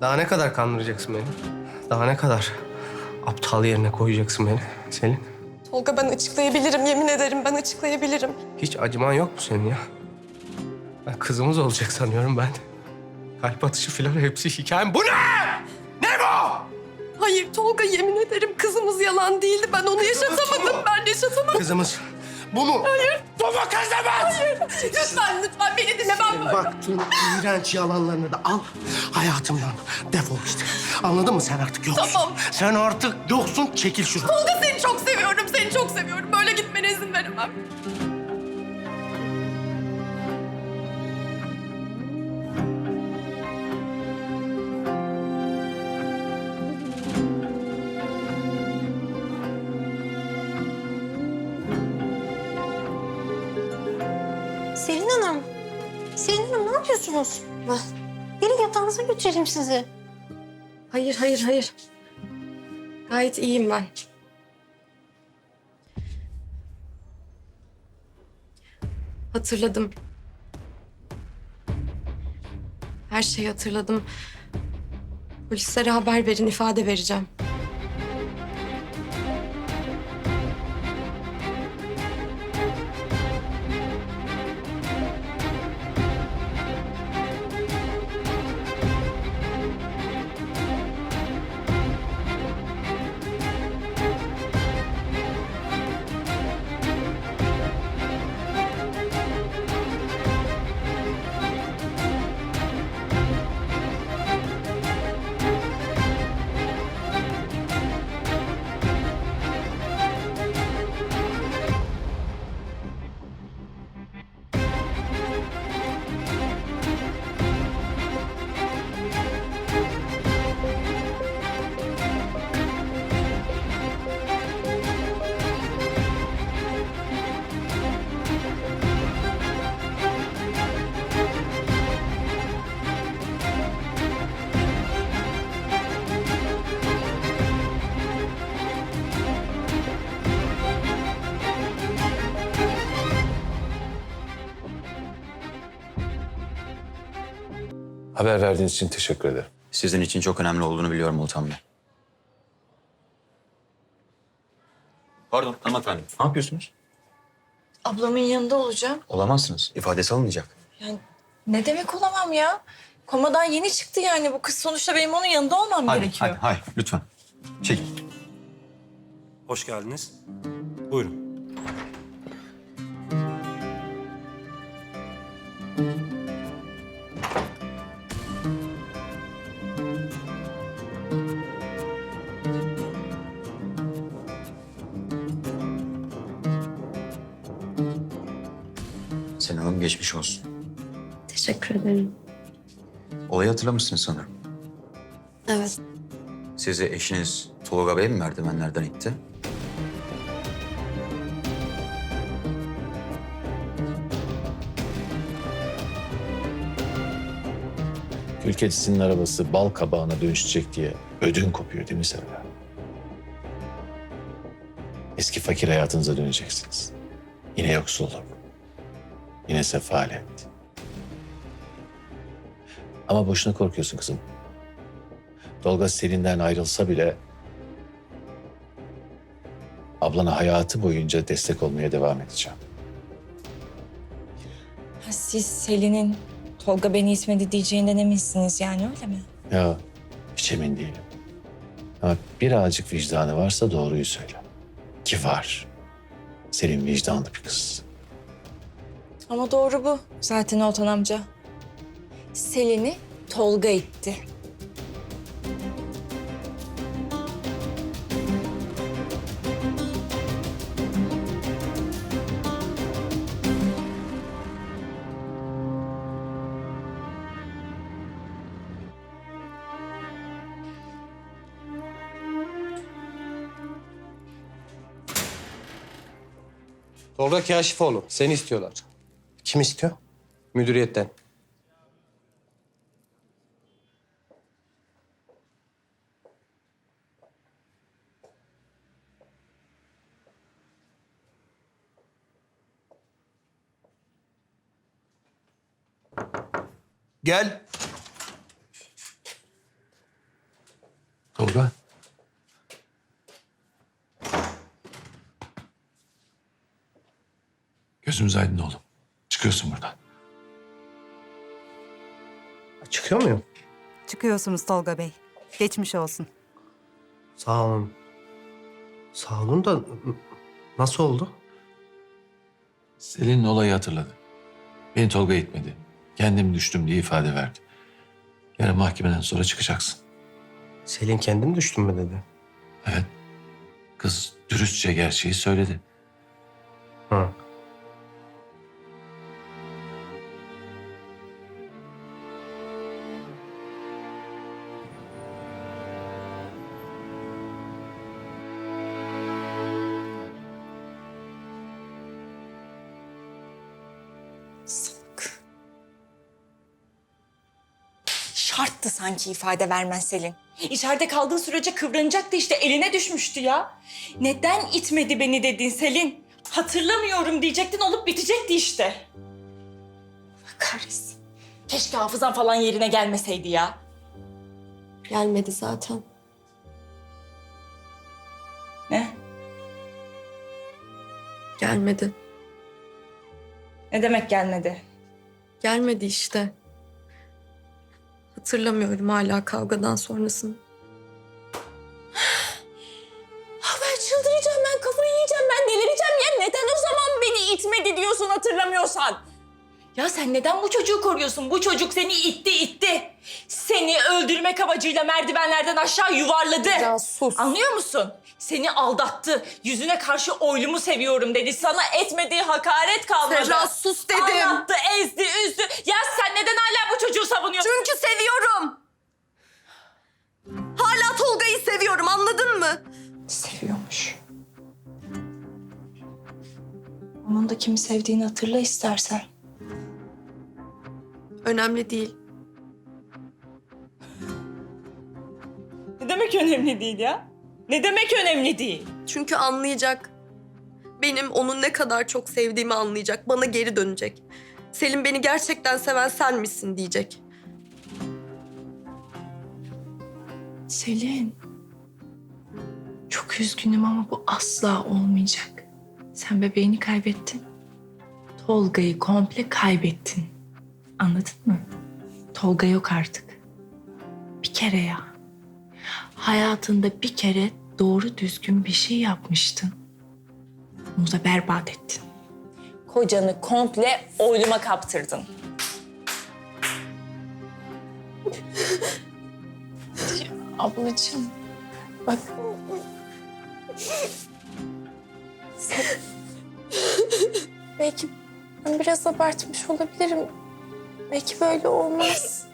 Daha ne kadar kandıracaksın beni? Daha ne kadar aptal yerine koyacaksın beni Selin? Tolga ben açıklayabilirim yemin ederim ben açıklayabilirim. Hiç acıman yok mu senin ya? Ben kızımız olacak sanıyorum ben. Kalp atışı filan hepsi hikayem. Bu ne? Ne bu? Hayır Tolga yemin ederim kızımız yalan değildi. Ben onu yaşatamadım. Ben yaşatamadım. Kızımız. Bu mu? Hayır. Bu mu kızımız? Lütfen lütfen beni dinle ben böyle. Bak tüm iğrenç yalanlarını da al. Hayatımdan defol işte. Anladın mı sen artık yoksun. Tamam. Sen artık yoksun. Çekil şuradan. Tolga seni çok seviyorum. Seni çok seviyorum. Böyle gitmene izin veremem. Selin Hanım. Selin Hanım ne yapıyorsunuz? Gelin yatağınıza götürelim sizi. Hayır hayır hayır. Gayet iyiyim ben. Hatırladım. Her şeyi hatırladım. Polislere haber verin, ifade vereceğim. Haber verdiğiniz için teşekkür ederim. Sizin için çok önemli olduğunu biliyorum Ultan Bey. Pardon hanımefendi. Ne yapıyorsunuz? Ablamın yanında olacağım. Olamazsınız. İfadesi alınacak. Yani ne demek olamam ya? Komadan yeni çıktı yani bu kız. Sonuçta benim onun yanında olmam Hadi, gerekiyor. hadi, hayır lütfen. Çekil. Hoş geldiniz. Buyurun. Sen hanım geçmiş olsun. Teşekkür ederim. Olayı hatırlamışsınız sanırım. Evet. Sizi eşiniz Tolga Bey mi merdivenlerden itti? Kül kedisinin arabası bal kabağına dönüşecek diye ödün kopuyor değil mi Serra? Eski fakir hayatınıza döneceksiniz. Yine yoksulluk. Yine sefalet. Ama boşuna korkuyorsun kızım. Tolga Selin'den ayrılsa bile ablana hayatı boyunca destek olmaya devam edeceğim. Ha, siz Selin'in Tolga beni ismedi diyeceğinden eminsiniz yani öyle mi? Ya hiç emin değilim. Ama birazcık vicdanı varsa doğruyu söyle. Ki var. Senin vicdanlı bir kız. Ama doğru bu zaten Oltan amca. Selin'i Tolga itti. Tolga Kaşifoğlu. Seni istiyorlar. Kim istiyor? Müdüriyetten. Gel. Tolga. Gözümüz aydın oğlum. Çıkıyorsun buradan. Çıkıyor muyum? Çıkıyorsunuz Tolga Bey. Geçmiş olsun. Sağ olun. Sağ olun da nasıl oldu? Selin olayı hatırladı. Beni Tolga itmedi. Kendim düştüm diye ifade verdi. Yarın mahkemeden sonra çıkacaksın. Selin kendim düştüm mü dedi. Evet. Kız dürüstçe gerçeği söyledi. Ha. Şarttı sanki ifade vermen Selin. İçeride kaldığı sürece kıvranacaktı işte eline düşmüştü ya. Neden itmedi beni dedin Selin? Hatırlamıyorum diyecektin olup bitecekti işte. Kahretsin. Keşke hafızan falan yerine gelmeseydi ya. Gelmedi zaten. Ne? Gelmedi. Ne demek gelmedi? Gelmedi işte. Hatırlamıyorum hala kavgadan sonrasını. Neden bu çocuğu koruyorsun? Bu çocuk seni itti, itti. Seni öldürmek amacıyla merdivenlerden aşağı yuvarladı. Ya sus. Anlıyor musun? Seni aldattı. Yüzüne karşı oylumu seviyorum dedi. Sana etmediği hakaret kalmadı. Serra sus dedim. Anlattı, ezdi, üzdü. Ya sen neden hala bu çocuğu savunuyorsun? Çünkü seviyorum. Hala Tolga'yı seviyorum anladın mı? Seviyormuş. Onun da kimi sevdiğini hatırla istersen. Önemli değil. Ne demek önemli değil ya? Ne demek önemli değil? Çünkü anlayacak. Benim onu ne kadar çok sevdiğimi anlayacak. Bana geri dönecek. Selim beni gerçekten seven sen misin diyecek. Selin. Çok üzgünüm ama bu asla olmayacak. Sen bebeğini kaybettin. Tolga'yı komple kaybettin. Anladın mı? Tolga yok artık. Bir kere ya. Hayatında bir kere doğru düzgün bir şey yapmıştın. Bunu da berbat ettin. Kocanı komple oyluma kaptırdın. Ablacığım bak. Sen... Belki ben biraz abartmış olabilirim. Belki böyle olmaz.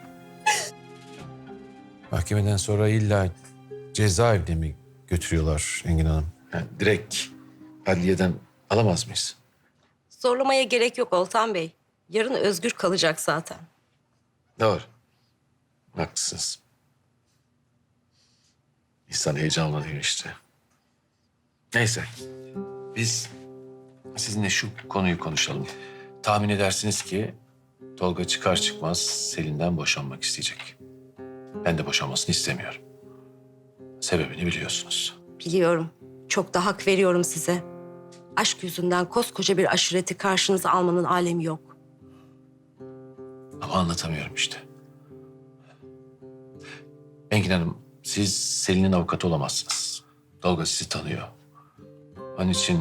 Mahkemeden sonra illa cezaevine mi götürüyorlar Engin Hanım? Yani direkt adliyeden alamaz mıyız? Zorlamaya gerek yok Oltan Bey. Yarın özgür kalacak zaten. Doğru. Haklısınız. İnsan heyecanlanıyor işte. Neyse. Biz sizinle şu konuyu konuşalım. Tahmin edersiniz ki Tolga çıkar çıkmaz Selin'den boşanmak isteyecek. Ben de boşanmasını istemiyorum. Sebebini biliyorsunuz. Biliyorum. Çok da hak veriyorum size. Aşk yüzünden koskoca bir aşireti karşınıza almanın alemi yok. Ama anlatamıyorum işte. Engin Hanım, siz Selin'in avukatı olamazsınız. Tolga sizi tanıyor. Onun için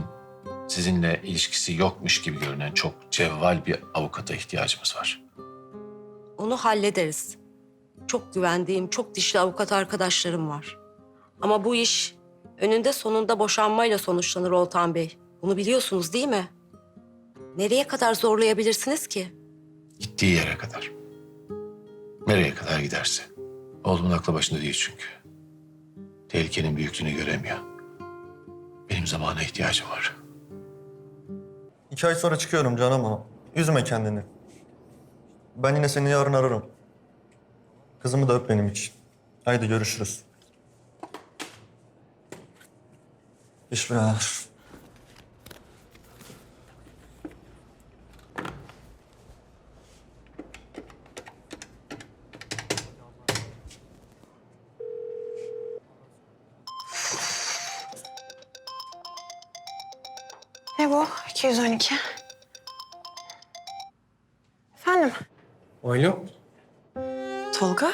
sizinle ilişkisi yokmuş gibi görünen çok cevval bir avukata ihtiyacımız var. Onu hallederiz. Çok güvendiğim, çok dişli avukat arkadaşlarım var. Ama bu iş önünde sonunda boşanmayla sonuçlanır Oltan Bey. Bunu biliyorsunuz değil mi? Nereye kadar zorlayabilirsiniz ki? Gittiği yere kadar. Nereye kadar giderse. Oğlumun aklı başında değil çünkü. Tehlikenin büyüklüğünü göremiyor. Benim zamana ihtiyacım var. İki ay sonra çıkıyorum canım ama üzme kendini. Ben yine seni yarın ararım. Kızımı da öp benim için. Haydi görüşürüz. İşler. Ne bu? 212. Efendim? Oğlum. Tolga?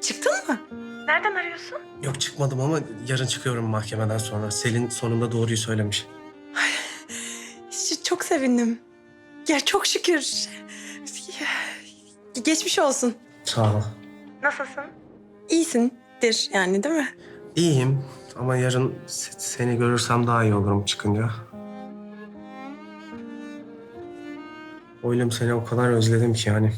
Çıktın mı? Nereden arıyorsun? Yok çıkmadım ama yarın çıkıyorum mahkemeden sonra. Selin sonunda doğruyu söylemiş. Çok sevindim. Ya çok şükür. Geçmiş olsun. Sağ ol. Nasılsın? İyisindir yani değil mi? İyiyim ama yarın se- seni görürsem daha iyi olurum çıkınca. Oylum seni o kadar özledim ki yani.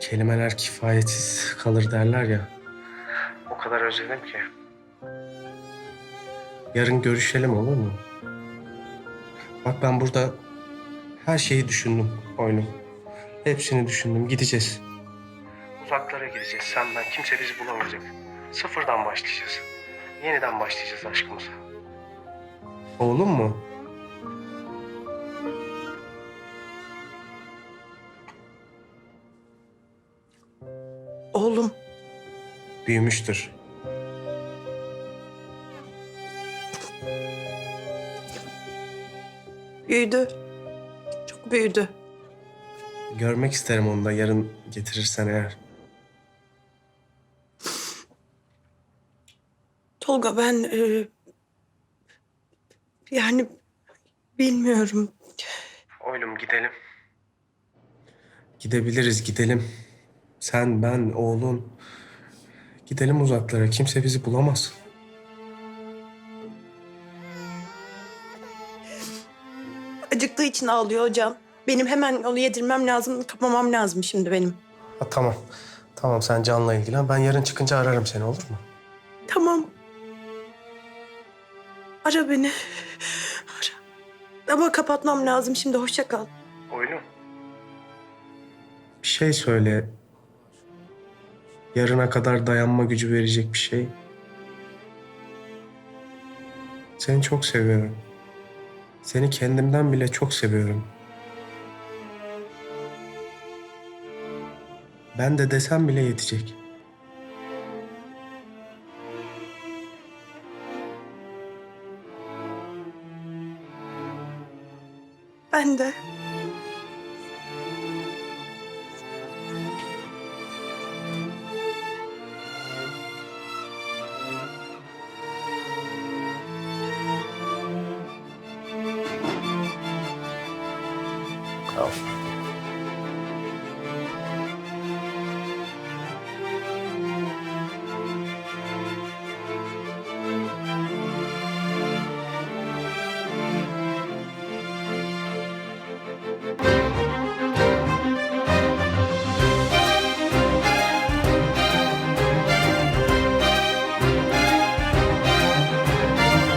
Kelimeler kifayetsiz kalır derler ya. O kadar özledim ki. Yarın görüşelim olur mu? Bak ben burada her şeyi düşündüm Oylum. Hepsini düşündüm. Gideceğiz. Gideceğiz. Sen ben. Kimse bizi bulamayacak. Sıfırdan başlayacağız. Yeniden başlayacağız aşkımıza. Oğlum mu? Oğlum. Büyümüştür. Büyüdü. Çok büyüdü. Görmek isterim onu da yarın getirirsen eğer. Tolga ben e, yani bilmiyorum. Oğlum gidelim. Gidebiliriz gidelim. Sen, ben, oğlun. Gidelim uzaklara. Kimse bizi bulamaz. Acıktığı için ağlıyor hocam. Benim hemen onu yedirmem lazım, kapamam lazım şimdi benim. Ha, tamam. Tamam sen Can'la ilgilen. Ben yarın çıkınca ararım seni olur mu? Tamam. Ara beni. Ara. Ama kapatmam lazım şimdi. Hoşça kal. Oylum. Bir şey söyle. Yarına kadar dayanma gücü verecek bir şey. Seni çok seviyorum. Seni kendimden bile çok seviyorum. Ben de desem bile yetecek. Ben de. Tamam.